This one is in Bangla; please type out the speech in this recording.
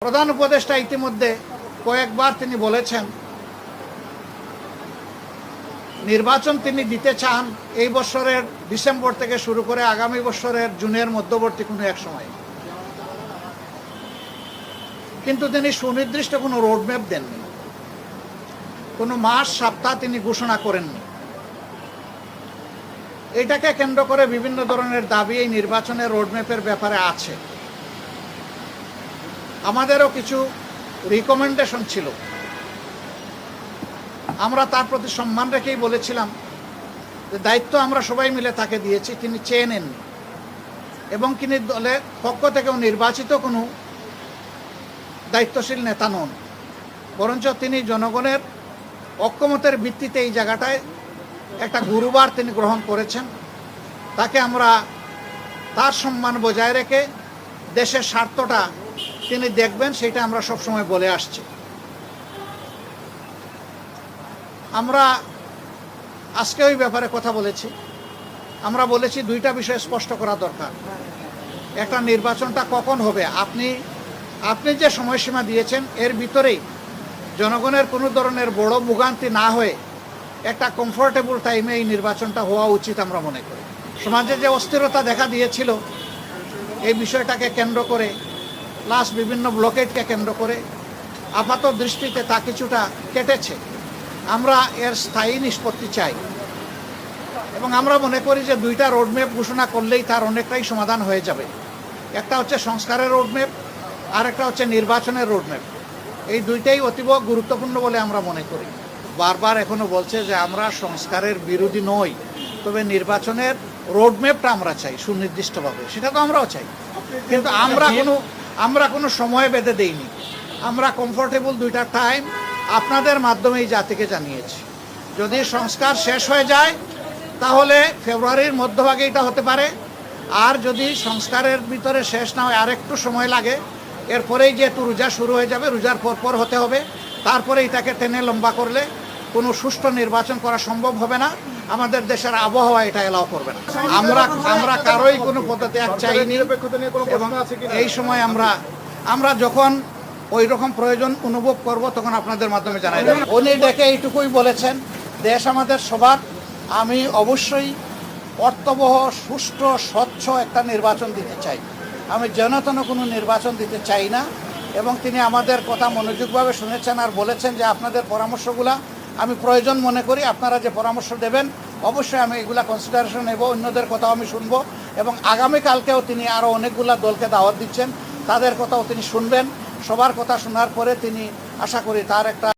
প্রধান উপদেষ্টা ইতিমধ্যে কয়েকবার তিনি বলেছেন, নির্বাচন তিনি দিতে চান এই বছরের ডিসেম্বর থেকে শুরু করে আগামী বছরের জুনের মধ্যবর্তী কোনো এক সময়। কিন্তু তিনি সুনির্দিষ্ট কোনো রোডম্যাপ দেননি। কোনো মাস, সপ্তাহ তিনি ঘোষণা করেননি। এটাকে কেন্দ্র করে বিভিন্ন ধরনের দাবি এই নির্বাচনের রোডম্যাপের ব্যাপারে আছে। আমাদেরও কিছু রিকমেন্ডেশন ছিল। আমরা তার প্রতি সম্মান রেখেই বলেছিলাম যে দায়িত্ব আমরা সবাই মিলে তাকে দিয়েছি, তিনি চেয়ে নেননি। এবং তিনি দলের পক্ষ থেকেও নির্বাচিত কোনো দায়িত্বশীল নেতা নন। বরঞ্চ তিনি জনগণের অক্ষমতের ভিত্তিতে এই জায়গাটায় একটা গুরুবার তিনি গ্রহণ করেছেন। তাকে আমরা তার সম্মান বজায় রেখে দেশের স্বার্থটা তিনি দেখবেন, সেটা আমরা সবসময় বলে আসছি। আমরা আজকে ওই ব্যাপারে কথা বলেছি। আমরা বলেছি দুইটা বিষয় স্পষ্ট করা দরকার। একটা, নির্বাচনটা কখন হবে? আপনি আপনি যে সময়সীমা দিয়েছেন, এর ভিতরেই জনগণের কোনো ধরনের বড় ভোগান্তি না হয়ে একটা কমফোর্টেবল টাইমে এই নির্বাচনটা হওয়া উচিত আমরা মনে করি। সমাজে যে অস্থিরতা দেখা দিয়েছিল, এই বিষয়টাকে কেন্দ্র করে প্লাস বিভিন্ন ব্লকেটকে কেন্দ্র করে আপাত দৃষ্টিতে তা কিছুটা কেটেছে। আমরা এর স্থায়ী নিষ্পত্তি চাই। এবং আমরা মনে করি যে দুইটা রোডম্যাপ ঘোষণা করলেই তার অনেকটাই সমাধান হয়ে যাবে। একটা হচ্ছে সংস্কারের রোডম্যাপ আর একটা হচ্ছে নির্বাচনের রোডম্যাপ। এই দুইটাই অতীব গুরুত্বপূর্ণ বলে আমরা মনে করি। বারবার এখনও বলছে যে আমরা সংস্কারের বিরোধী নই, তবে নির্বাচনের রোডম্যাপটা আমরা চাই সুনির্দিষ্টভাবে। সেটা তো আমরাও চাই। কিন্তু আমরা কোনো আমরা কোনো সময় বেঁধে দেইনি। আমরা কমফোর্টেবল দুইটা টাইম আপনাদের মাধ্যমে এই জাতিকে জানিয়েছি। যদি সংস্কার শেষ হয়ে যায়, তাহলে ফেব্রুয়ারির মধ্যভাগে এটা হতে পারে। আর যদি সংস্কারের ভিতরে শেষ না হয় আর একটু সময় লাগে। এরপরেই যেহেতু রোজা শুরু হয়ে যাবে, রোজার পর পর হতে হবে। তারপরে এটাকে টেনে লম্বা করলে কোনো সুষ্ঠু নির্বাচন করা সম্ভব হবে না। আমাদের দেশের আবহাওয়া এটা এলাও করবে না। আমরা আমরা কারোই কোনো পদত্যাগ চাইনি এবং এই সময় আমরা আমরা যখন ওই রকম প্রয়োজন অনুভব করব তখন আপনাদের মাধ্যমে জানাই দেব। উনি ডেকে এইটুকুই বলেছেন, দেশ আমাদের সবার। আমি অবশ্যই অর্থবহ সুষ্ঠু, স্বচ্ছ একটা নির্বাচন দিতে চাই। আমি জনতন কোনো নির্বাচন দিতে চাই না এবং তিনি আমাদের কথা মনোযোগভাবে শুনেছেন আর বলেছেন যে আপনাদের পরামর্শগুলা আমি প্রয়োজন মনে করি আপনারা যে পরামর্শ দেবেন, অবশ্যই আমি এগুলা কনসিডারেশন নেব, অন্যদের কথাও আমি শুনব এবং আগামীকালকেও তিনি আরও অনেকগুলা দলকে দাওয়াত দিচ্ছেন। তাদের কথাও তিনি শুনবেন। সবার কথা শোনার পরে তিনি আশা করি তার একটা